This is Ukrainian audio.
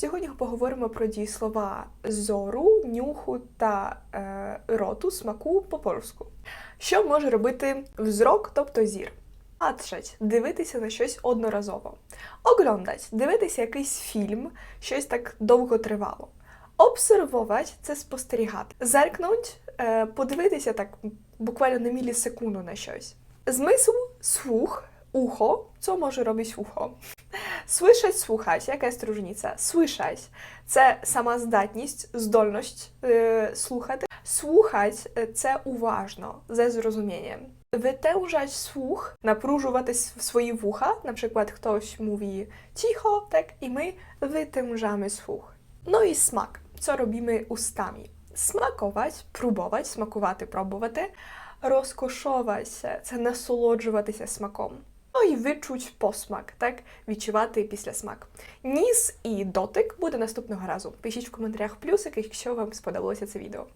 Сьогодні поговоримо про дієслова зору, нюху та е, роту, смаку по польську. Що може робити взрок, тобто зір? Patrzeć – дивитися на щось одноразово. Оглядать – дивитися якийсь фільм, щось так довго тривало. Обсервувати – це спостерігати. Зеркнуть е, подивитися так буквально на мілісекунду на щось. Змисł – słuch, ucho. Co może robić ucho? Słyszeć, słuchać. Jaka jest różnica? Słyszeć – це самоздатність, здольність е, слухати. Słuchać – це уважно, ze zrozumieniem. Wytężać słuch, напружувати с- свої вуха. Наприклад, хтось mówi cicho, tak, i my wytężamy słuch. No i smak. Co robimy ustami? Смакувати, пробувати, смакувати, пробувати. Розкошовувати – це насолоджуватися смаком. Ну і відчуть посмак, так? Відчувати після смак. Ніс і дотик буде наступного разу. Пишіть в коментарях плюсики, якщо вам сподобалося це відео.